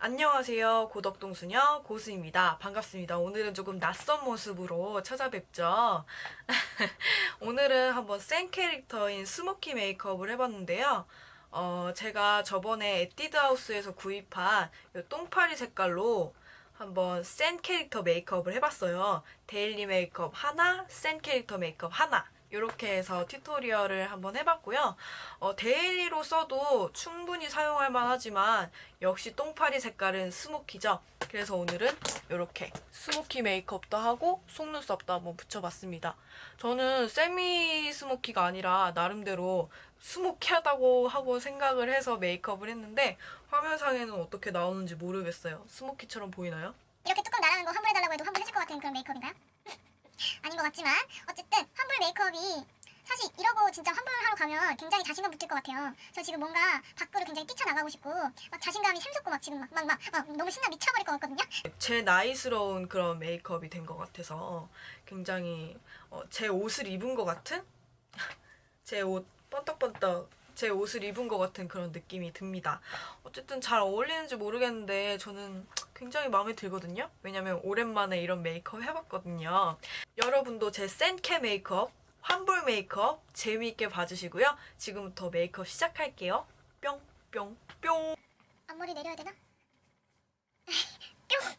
안녕하세요. 고덕동 수녀 고수입니다. 반갑습니다. 오늘은 조금 낯선 모습으로 찾아뵙죠. 오늘은 한번 센 캐릭터인 스모키 메이크업을 해봤는데요. 어, 제가 저번에 에뛰드하우스에서 구입한 이 똥파리 색깔로 한번 센 캐릭터 메이크업을 해봤어요. 데일리 메이크업 하나, 센 캐릭터 메이크업 하나. 이렇게 해서 튜토리얼을 한번 해봤고요. 어, 데일리로 써도 충분히 사용할 만하지만 역시 똥파리 색깔은 스모키죠. 그래서 오늘은 이렇게 스모키 메이크업도 하고 속눈썹도 한번 붙여봤습니다. 저는 세미 스모키가 아니라 나름대로 스모키하다고 하고 생각을 해서 메이크업을 했는데 화면상에는 어떻게 나오는지 모르겠어요. 스모키처럼 보이나요? 이렇게 뚜껑 나가는 거 환불해달라고 해도 환불해줄 것 같은 그런 메이크업인가요? 아닌 것 같지만 어쨌든 환불 메이크업이 사실 이러고 진짜 환불하러 가면 굉장히 자신감 붙을 것 같아요. 저 지금 뭔가 밖으로 굉장히 뛰쳐나가고 싶고 막 자신감이 샘솟고 막 지금 막 막 막 너무 신나 미쳐버릴 것 같거든요. 제 나이스러운 그런 메이크업이 된 것 같아서 굉장히 어, 제 옷을 입은 것 같은 제 옷 번떡번떡 제 옷을 입은 것 같은 그런 느낌이 듭니다. 어쨌든 잘 어울리는지 모르겠는데 저는 굉장히 마음에 들거든요. 왜냐면 오랜만에 이런 메이크업 해봤거든요. 여러분도 제 센캐 메이크업, 환불 메이크업 재미있게 봐주시고요. 지금부터 메이크업 시작할게요. 뿅, 뿅, 뿅. 앞머리 내려야 되나?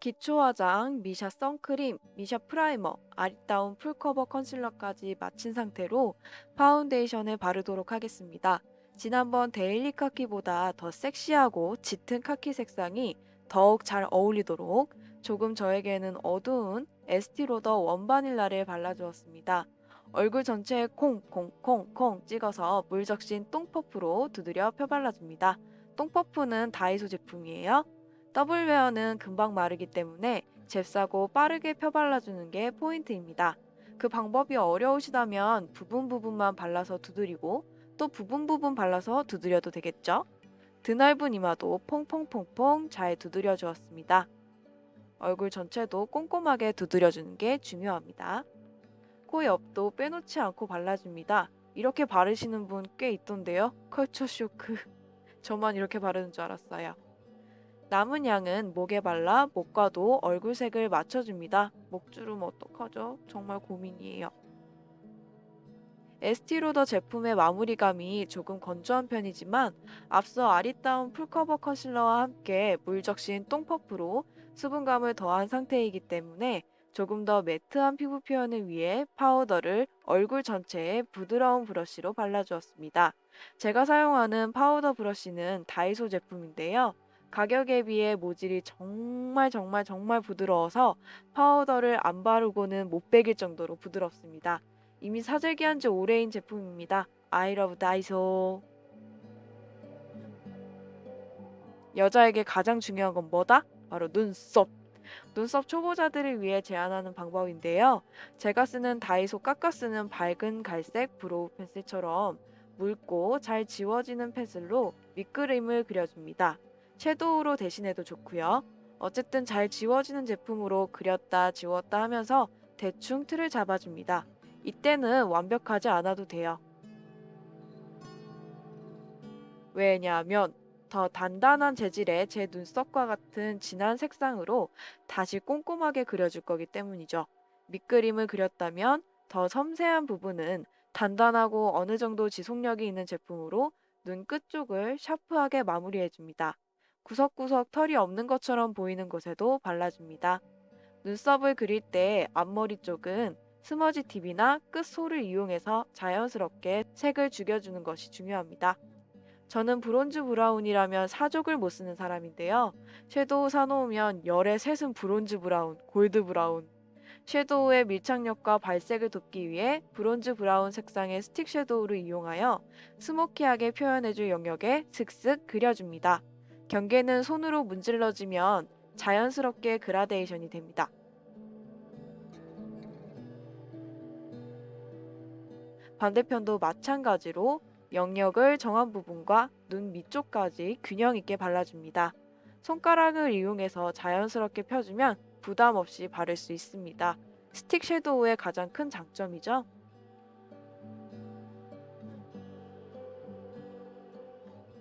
기초 화장, 미샤 선크림, 미샤 프라이머, 아리따운 풀커버 컨실러까지 마친 상태로 파운데이션을 바르도록 하겠습니다. 지난번 데일리 카키보다 더 섹시하고 짙은 카키 색상이 더욱 잘 어울리도록 조금 저에게는 어두운 에스티로더 원바닐라를 발라주었습니다. 얼굴 전체에 콩콩콩콩 찍어서 물 적신 똥퍼프로 두드려 펴발라줍니다. 똥퍼프는 다이소 제품이에요. 더블웨어는 금방 마르기 때문에 잽싸고 빠르게 펴발라주는 게 포인트입니다. 그 방법이 어려우시다면 부분 부분만 발라서 두드리고 또 부분 부분 발라서 두드려도 되겠죠? 드넓은 이마도 퐁퐁퐁퐁 잘 두드려 주었습니다. 얼굴 전체도 꼼꼼하게 두드려 주는 게 중요합니다. 코 옆도 빼놓지 않고 발라줍니다. 이렇게 바르시는 분 꽤 있던데요. 컬처 쇼크. 저만 이렇게 바르는 줄 알았어요. 남은 양은 목에 발라 목과도 얼굴색을 맞춰줍니다. 목주름 어떡하죠? 정말 고민이에요. 에스티로더 제품의 마무리감이 조금 건조한 편이지만 앞서 아리따운 풀커버 컨실러와 함께 물 적신 똥퍼프로 수분감을 더한 상태이기 때문에 조금 더 매트한 피부 표현을 위해 파우더를 얼굴 전체에 부드러운 브러쉬로 발라주었습니다. 제가 사용하는 파우더 브러쉬는 다이소 제품인데요. 가격에 비해 모질이 정말 정말 정말 부드러워서 파우더를 안 바르고는 못 베길 정도로 부드럽습니다. 이미 사재기한 지 오래인 제품입니다. 아이러브 다이소. 여자에게 가장 중요한 건 뭐다? 바로 눈썹. 눈썹 초보자들을 위해 제안하는 방법인데요. 제가 쓰는 다이소 깎아 쓰는 밝은 갈색 브로우 펜슬처럼 묽고 잘 지워지는 펜슬로 밑그림을 그려줍니다. 섀도우로 대신해도 좋고요. 어쨌든 잘 지워지는 제품으로 그렸다 지웠다 하면서 대충 틀을 잡아줍니다. 이때는 완벽하지 않아도 돼요. 왜냐하면 더 단단한 재질의 제 눈썹과 같은 진한 색상으로 다시 꼼꼼하게 그려줄 거기 때문이죠. 밑그림을 그렸다면 더 섬세한 부분은 단단하고 어느 정도 지속력이 있는 제품으로 눈 끝쪽을 샤프하게 마무리해줍니다. 구석구석 털이 없는 것처럼 보이는 곳에도 발라줍니다. 눈썹을 그릴 때 앞머리 쪽은 스머지 팁이나 끝솔을 이용해서 자연스럽게 색을 죽여주는 것이 중요합니다. 저는 브론즈 브라운이라면 사족을 못 쓰는 사람인데요. 섀도우 사놓으면 열의 셋은 브론즈 브라운, 골드 브라운. 섀도우의 밀착력과 발색을 돕기 위해 브론즈 브라운 색상의 스틱 섀도우를 이용하여 스모키하게 표현해줄 영역에 슥슥 그려줍니다. 경계는 손으로 문질러주면 자연스럽게 그라데이션이 됩니다. 반대편도 마찬가지로 영역을 정한 부분과 눈 밑쪽까지 균형 있게 발라줍니다. 손가락을 이용해서 자연스럽게 펴주면 부담 없이 바를 수 있습니다. 스틱 섀도우의 가장 큰 장점이죠.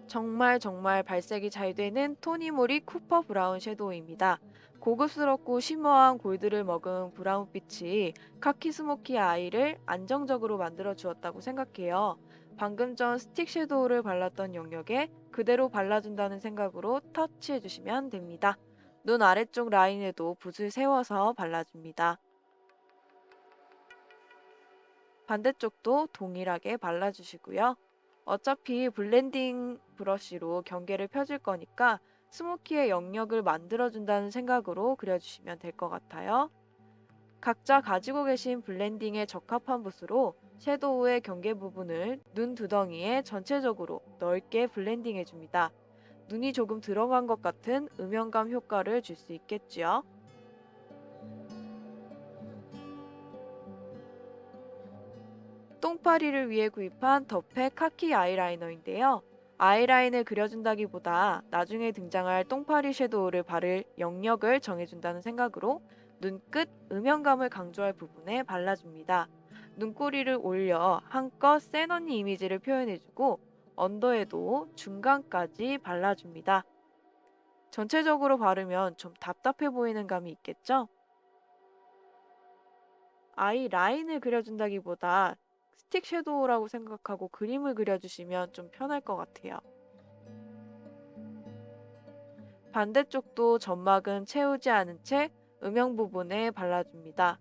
정말 정말 발색이 잘 되는 토니모리 쿠퍼 브라운 섀도우입니다. 고급스럽고 쉬머한 골드를 머금 브라운빛이 카키 스모키 아이를 안정적으로 만들어 주었다고 생각해요. 방금 전 스틱 섀도우를 발랐던 영역에 그대로 발라준다는 생각으로 터치해 주시면 됩니다. 눈 아래쪽 라인에도 붓을 세워서 발라줍니다. 반대쪽도 동일하게 발라주시고요. 어차피 블렌딩 브러쉬로 경계를 펴줄 거니까 스모키의 영역을 만들어준다는 생각으로 그려주시면 될 것 같아요. 각자 가지고 계신 블렌딩에 적합한 붓으로 섀도우의 경계 부분을 눈 두덩이에 전체적으로 넓게 블렌딩 해줍니다. 눈이 조금 들어간 것 같은 음영감 효과를 줄 수 있겠지요. 똥파리를 위해 구입한 더페 카키 아이라이너인데요. 아이라인을 그려준다기보다 나중에 등장할 똥파리 섀도우를 바를 영역을 정해준다는 생각으로 눈끝 음영감을 강조할 부분에 발라줍니다. 눈꼬리를 올려 한껏 센 언니 이미지를 표현해주고 언더에도 중간까지 발라줍니다. 전체적으로 바르면 좀 답답해 보이는 감이 있겠죠? 아이 라인을 그려준다기보다 스틱 섀도우라고 생각하고 그림을 그려주시면 좀 편할 것 같아요. 반대쪽도 점막은 채우지 않은 채 음영 부분에 발라줍니다.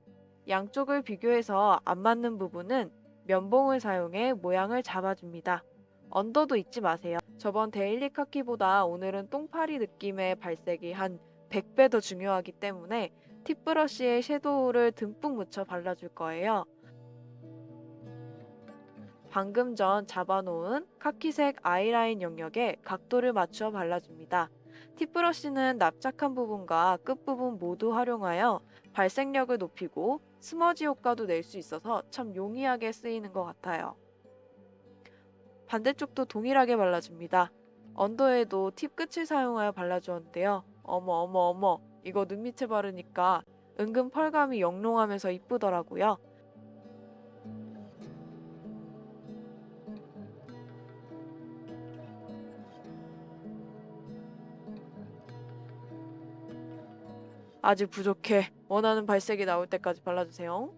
양쪽을 비교해서 안 맞는 부분은 면봉을 사용해 모양을 잡아줍니다. 언더도 잊지 마세요. 저번 데일리 카키보다 오늘은 똥파리 느낌의 발색이 한 100배 더 중요하기 때문에 팁 브러쉬에 섀도우를 듬뿍 묻혀 발라줄 거예요. 방금 전 잡아놓은 카키색 아이라인 영역에 각도를 맞추어 발라줍니다. 팁 브러쉬는 납작한 부분과 끝부분 모두 활용하여 발색력을 높이고 스머지 효과도 낼 수 있어서 참 용이하게 쓰이는 것 같아요. 반대쪽도 동일하게 발라줍니다. 언더에도 팁 끝을 사용하여 발라주었는데요. 어머 어머 어머 이거 눈 밑에 바르니까 은근 펄감이 영롱하면서 이쁘더라고요. 아직 부족해. 원하는 발색이 나올 때까지 발라주세요.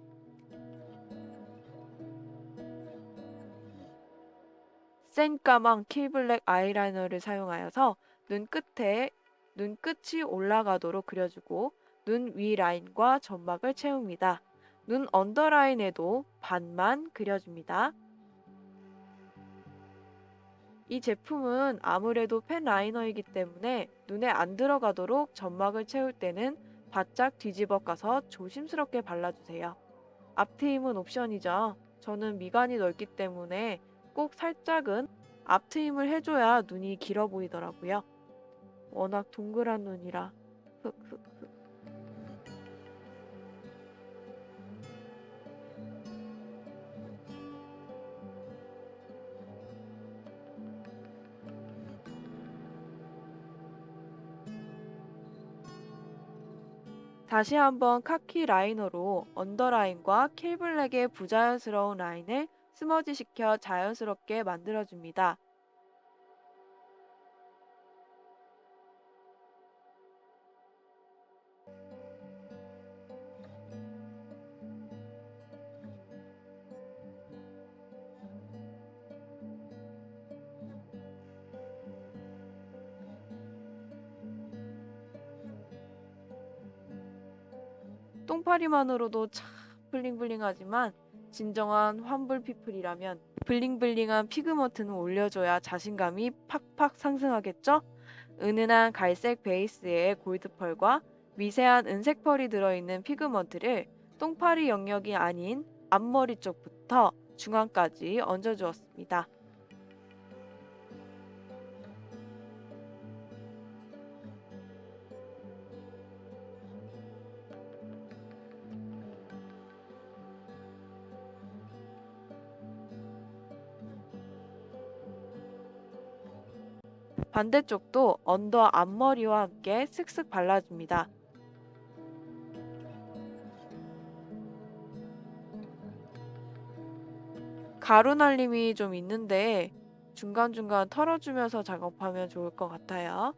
센 까망 킬블랙 아이라이너를 사용하여서 눈 끝에 눈 끝이 올라가도록 그려주고 눈 위 라인과 점막을 채웁니다. 눈 언더라인에도 반만 그려줍니다. 이 제품은 아무래도 펜 라이너이기 때문에 눈에 안 들어가도록 점막을 채울 때는 바짝 뒤집어 까서 조심스럽게 발라주세요. 앞트임은 옵션이죠. 저는 미간이 넓기 때문에 꼭 살짝은 앞트임을 해줘야 눈이 길어 보이더라고요. 워낙 동그란 눈이라. 흑흑 다시 한번 카키 라이너로 언더라인과 킬블랙의 부자연스러운 라인을 스머지 시켜 자연스럽게 만들어줍니다. 똥파리만으로도 참 블링블링하지만 진정한 환불 피플이라면 블링블링한 피그먼트는 올려줘야 자신감이 팍팍 상승하겠죠? 은은한 갈색 베이스에 골드펄과 미세한 은색 펄이 들어있는 피그먼트를 똥파리 영역이 아닌 앞머리 쪽부터 중앙까지 얹어주었습니다. 반대쪽도 언더 앞머리와 함께 슥슥 발라줍니다. 가루 날림이 좀 있는데 중간중간 털어주면서 작업하면 좋을 것 같아요.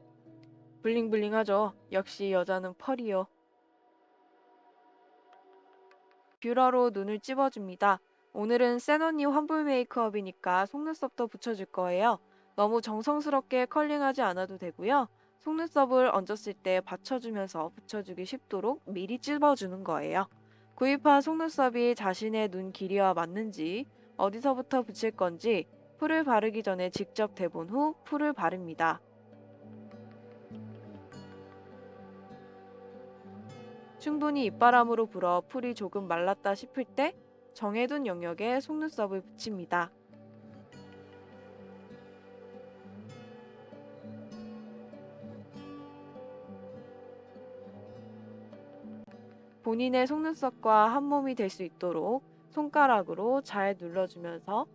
블링블링하죠. 역시 여자는 펄이요. 뷰러로 눈을 찝어줍니다. 오늘은 센언니 환불 메이크업이니까 속눈썹도 붙여줄 거예요. 너무 정성스럽게 컬링하지 않아도 되고요. 속눈썹을 얹었을 때 받쳐주면서 붙여주기 쉽도록 미리 찝어주는 거예요. 구입한 속눈썹이 자신의 눈 길이와 맞는지 어디서부터 붙일 건지 풀을 바르기 전에 직접 대본 후 풀을 바릅니다. 충분히 입바람으로 불어 풀이 조금 말랐다 싶을 때 정해둔 영역에 속눈썹을 붙입니다. 본인의 속눈썹과 한 몸이 될 수 있도록 손가락으로 잘 눌러주면서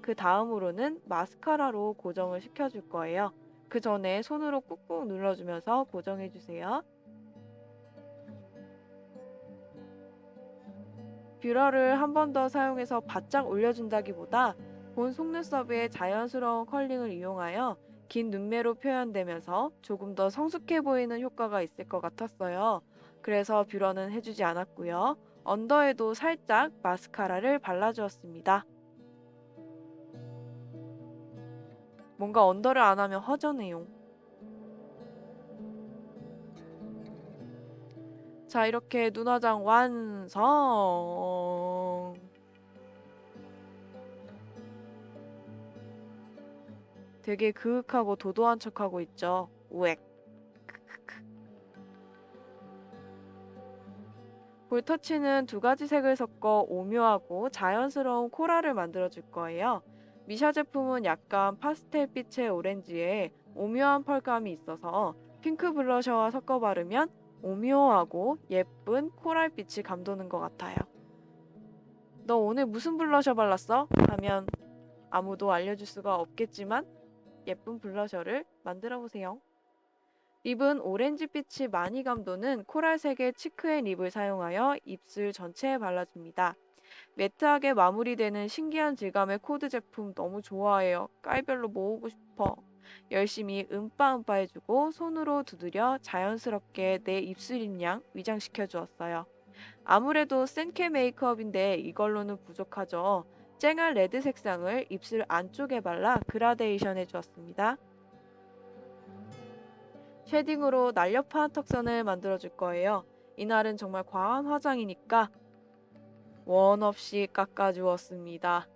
그 다음으로는 마스카라로 고정을 시켜줄 거예요. 그 전에 손으로 꾹꾹 눌러주면서 고정해주세요. 뷰러를 한 번 더 사용해서 바짝 올려준다기보다 본 속눈썹의 자연스러운 컬링을 이용하여 긴 눈매로 표현되면서 조금 더 성숙해 보이는 효과가 있을 것 같았어요. 그래서 뷰러는 해주지 않았고요. 언더에도 살짝 마스카라를 발라주었습니다. 뭔가 언더를 안 하면 허전해요. 자, 이렇게 눈화장 완성! 되게 그윽하고 도도한 척하고 있죠. 우엑. 볼터치는 두 가지 색을 섞어 오묘하고 자연스러운 코랄을 만들어 줄 거예요. 미샤 제품은 약간 파스텔빛의 오렌지에 오묘한 펄감이 있어서 핑크 블러셔와 섞어 바르면 오묘하고 예쁜 코랄빛이 감도는 것 같아요. 너 오늘 무슨 블러셔 발랐어? 하면 아무도 알려줄 수가 없겠지만 예쁜 블러셔를 만들어 보세요. 립은 오렌지빛이 많이 감도는 코랄색의 치크앤 립을 사용하여 입술 전체에 발라줍니다. 매트하게 마무리되는 신기한 질감의 코드 제품 너무 좋아해요. 깔별로 모으고 싶어. 열심히 음빠음빠 해주고 손으로 두드려 자연스럽게 내 입술 입량 위장시켜 주었어요. 아무래도 센케 메이크업인데 이걸로는 부족하죠. 쨍한 레드 색상을 입술 안쪽에 발라 그라데이션 해주었습니다. 쉐딩으로 날렵한 턱선을 만들어줄 거예요. 이날은 정말 과한 화장이니까 원 없이 깎아주었습니다.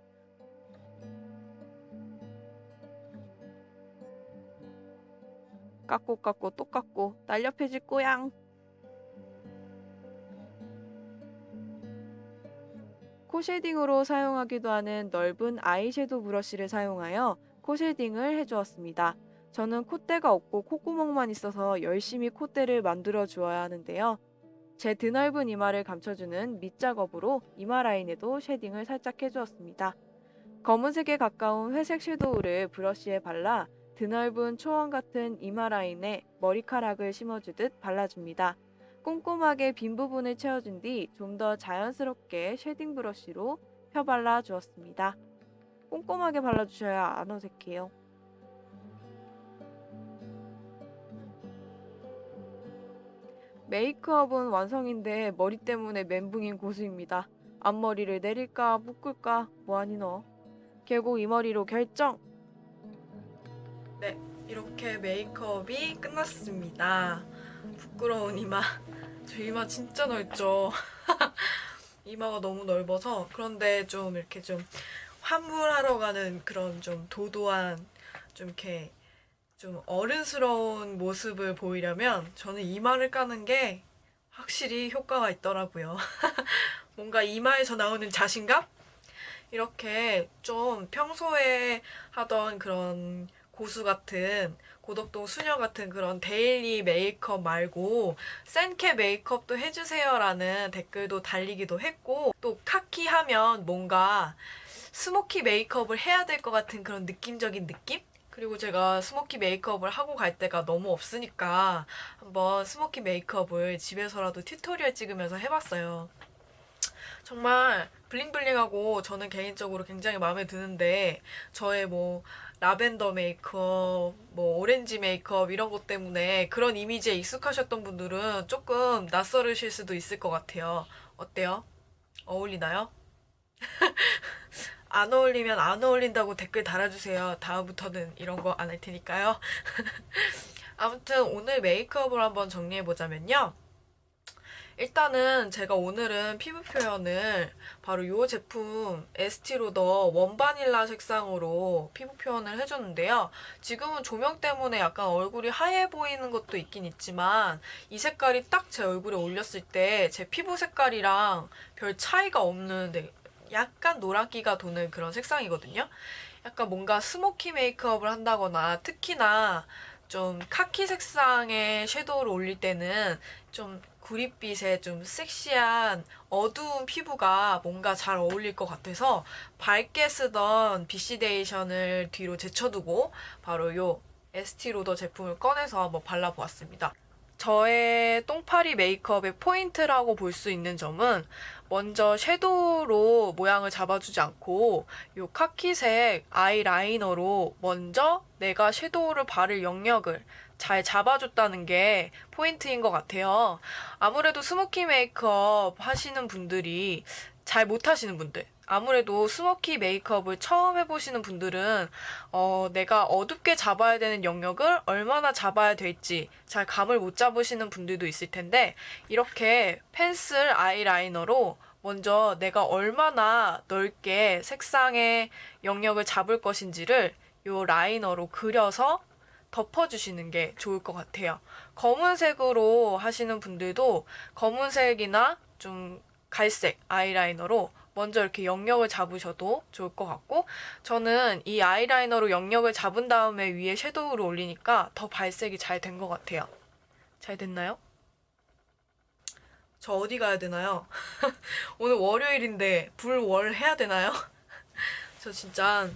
깎고 깎고 또 깎고 날렵해질 꼬양. 코 쉐딩으로 사용하기도 하는 넓은 아이섀도우 브러쉬를 사용하여 코 쉐딩을 해주었습니다. 저는 콧대가 없고 콧구멍만 있어서 열심히 콧대를 만들어 주어야 하는데요. 제 드넓은 이마를 감춰주는 밑작업으로 이마 라인에도 쉐딩을 살짝 해주었습니다. 검은색에 가까운 회색 섀도우를 브러쉬에 발라 드넓은 초원 같은 이마 라인에 머리카락을 심어주듯 발라줍니다. 꼼꼼하게 빈 부분을 채워준 뒤 좀 더 자연스럽게 쉐딩 브러쉬로 펴발라 주었습니다. 꼼꼼하게 발라주셔야 안 어색해요. 메이크업은 완성인데 머리 때문에 멘붕인 고수입니다. 앞머리를 내릴까 묶을까 뭐하니 너. 결국 이 머리로 결정. 이렇게 메이크업이 끝났습니다. 부끄러운 이마. 저 이마 진짜 넓죠? 이마가 너무 넓어서 그런데 좀 이렇게 좀 환불하러 가는 그런 좀 도도한 좀 이렇게 좀 어른스러운 모습을 보이려면 저는 이마를 까는 게 확실히 효과가 있더라고요. 뭔가 이마에서 나오는 자신감? 이렇게 좀 평소에 하던 그런 고수 같은 고덕동 수녀 같은 그런 데일리 메이크업 말고 센케 메이크업도 해주세요라는 댓글도 달리기도 했고 또 카키 하면 뭔가 스모키 메이크업을 해야 될 것 같은 그런 느낌적인 느낌? 그리고 제가 스모키 메이크업을 하고 갈 때가 너무 없으니까 한번 스모키 메이크업을 집에서라도 튜토리얼 찍으면서 해봤어요. 정말 블링블링하고 저는 개인적으로 굉장히 마음에 드는데 저의 뭐 라벤더 메이크업, 뭐 오렌지 메이크업 이런 것 때문에 그런 이미지에 익숙하셨던 분들은 조금 낯설으실 수도 있을 것 같아요. 어때요? 어울리나요? 안 어울리면 안 어울린다고 댓글 달아주세요. 다음부터는 이런 거 안 할 테니까요. 아무튼 오늘 메이크업을 한번 정리해 보자면요. 일단은 제가 오늘은 피부 표현을 바로 이 제품 에스티로더 원바닐라 색상으로 피부 표현을 해줬는데요. 지금은 조명 때문에 약간 얼굴이 하얘 보이는 것도 있긴 있지만 이 색깔이 딱 제 얼굴에 올렸을 때 제 피부 색깔이랑 별 차이가 없는 네, 약간 노란기가 도는 그런 색상이거든요. 약간 뭔가 스모키 메이크업을 한다거나 특히나 좀 카키 색상의 섀도우를 올릴 때는 좀 구릿빛에 좀 섹시한 어두운 피부가 뭔가 잘 어울릴 것 같아서 밝게 쓰던 비시데이션을 뒤로 제쳐두고 바로 요 에스티로더 제품을 꺼내서 한번 발라보았습니다. 저의 똥파리 메이크업의 포인트라고 볼 수 있는 점은 먼저 섀도우로 모양을 잡아주지 않고 요 카키색 아이라이너로 먼저 내가 섀도우를 바를 영역을 잘 잡아줬다는 게 포인트인 것 같아요. 아무래도 스모키 메이크업 하시는 분들이 잘 못하시는 분들, 아무래도 스모키 메이크업을 처음 해보시는 분들은 어, 내가 어둡게 잡아야 되는 영역을 얼마나 잡아야 될지 잘 감을 못 잡으시는 분들도 있을 텐데 이렇게 펜슬 아이라이너로 먼저 내가 얼마나 넓게 색상의 영역을 잡을 것인지를 요 라이너로 그려서 덮어주시는 게 좋을 것 같아요. 검은색으로 하시는 분들도 검은색이나 좀 갈색 아이라이너로 먼저 이렇게 영역을 잡으셔도 좋을 것 같고 저는 이 아이라이너로 영역을 잡은 다음에 위에 섀도우를 올리니까 더 발색이 잘 된 것 같아요. 잘 됐나요? 저 어디 가야 되나요? 오늘 월요일인데 불월 해야 되나요? 저 진짜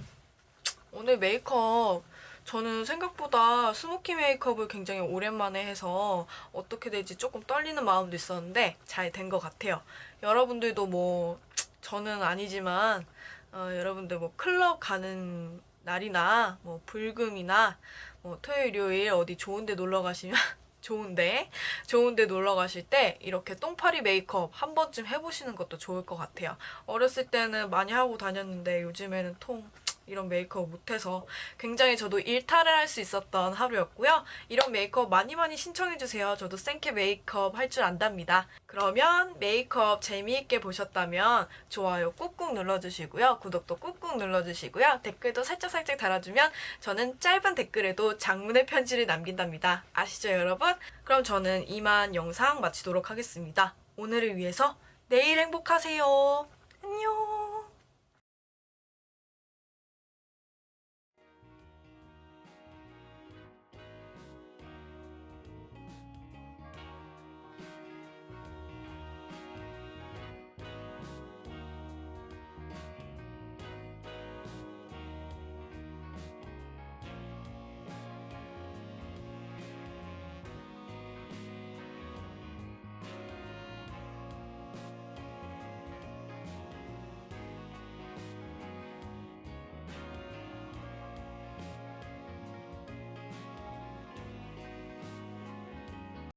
오늘 메이크업 저는 생각보다 스모키 메이크업을 굉장히 오랜만에 해서 어떻게 될지 조금 떨리는 마음도 있었는데 잘 된 것 같아요. 여러분들도 뭐 저는 아니지만 어, 여러분들 뭐 클럽 가는 날이나 뭐 불금이나 뭐 토요일 일요일 어디 좋은데 놀러 가시면 좋은데 좋은데 놀러 가실 때 이렇게 똥파리 메이크업 한 번쯤 해보시는 것도 좋을 것 같아요. 어렸을 때는 많이 하고 다녔는데 요즘에는 통 이런 메이크업 못해서 굉장히 저도 일탈을 할 수 있었던 하루였고요. 이런 메이크업 많이 많이 신청해주세요. 저도 생케 메이크업 할 줄 안답니다. 그러면 메이크업 재미있게 보셨다면 좋아요 꾹꾹 눌러주시고요. 구독도 꾹꾹 눌러주시고요. 댓글도 살짝살짝 달아주면 저는 짧은 댓글에도 장문의 편지를 남긴답니다. 아시죠 여러분? 그럼 저는 이만 영상 마치도록 하겠습니다. 오늘을 위해서 내일 행복하세요. 안녕.